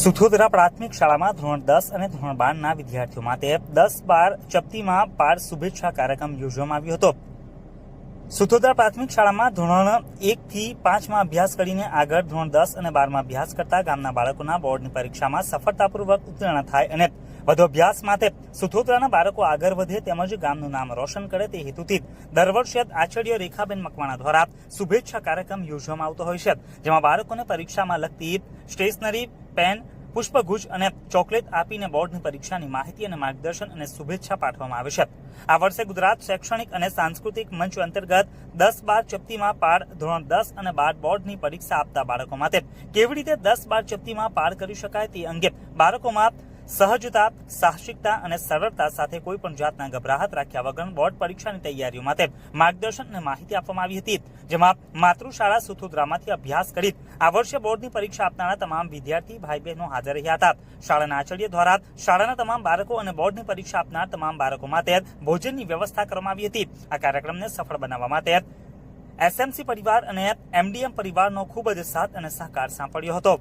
સુથોદરા પ્રાથમિક શાળામાં ધોરણ દસ અને ધોરણ બારના વિદ્યાર્થીઓ માટે દસ બાર ચપટીમાં પાર શુભેચ્છા કાર્યક્રમ યોજવામાં આવ્યો હતો. સુથોદરા પ્રાથમિક શાળામાં ધોરણ એક થી પાંચમાં અભ્યાસ કરીને આગળ ધોરણ દસ અને બારમાં અભ્યાસ કરતા ગામના બાળકોના બોર્ડની પરીક્ષામાં સફળતાપૂર્વક ઉત્તીર્ણ થાય અને વધુ અભ્યાસ માટે સુથોદરાના બાળકો આગળ વધે તેમજ ગામનું નામ રોશન કરે તે હેતુથી દર વર્ષે આચાર્ય રેખાબેન મકવાણા દ્વારા શુભેચ્છા કાર્યક્રમ યોજવામાં આવતો હોય છે. જેમાં બાળકોને પરીક્ષામાં લગતી સ્ટેશનરી પેન, પુષ્પગુચ્છ અને ચોકલેટ આપીને બોર્ડની પરીક્ષાની માહિતી અને માર્ગદર્શન અને શુભેચ્છા પાઠવવામાં આવે છે. આ વર્ષે ગુજરાત શૈક્ષણિક અને સાંસ્કૃતિક મંચ અંતર્ગત દસ બાર ચપટીમાં પાર ધોરણ દસ અને બાર બોર્ડની પરીક્ષા આપતા બાળકો માટે. કેવી રીતે દસ બાર ચપટીમાં પાર કરી શકાય તે અંગે બાળકોમાં સહજતા, સાહસિકતા અને સરળતા સાથે કોઈ પણ જાતના ગભરાહટ રાખ્યા વગર બોર્ડ પરીક્ષાની તૈયારીઓ માટે માર્ગદર્શન અને માહિતી આપવામાં આવી હતી, જેમાં માતૃશાળા સુથુદ્રામાંથી અભ્યાસ કરી આ વર્ષે બોર્ડની પરીક્ષા આપનારા તમામ વિદ્યાર્થી ભાઈ બહેનો હાજર રહ્યા હતા. શાળાના આચાર્ય દ્વારા શાળાના તમામ બાળકો અને બોર્ડની પરીક્ષા આપનાર તમામ બાળકો માટે ભોજનની વ્યવસ્થા કરવામાં આવી હતી. આ કાર્યક્રમને સફળ બનાવવા માટે એસએમસી પરિવાર અને એમડીએમ પરિવારનો ખૂબ જ સાથ અને સહકાર સાંપડ્યો હતો.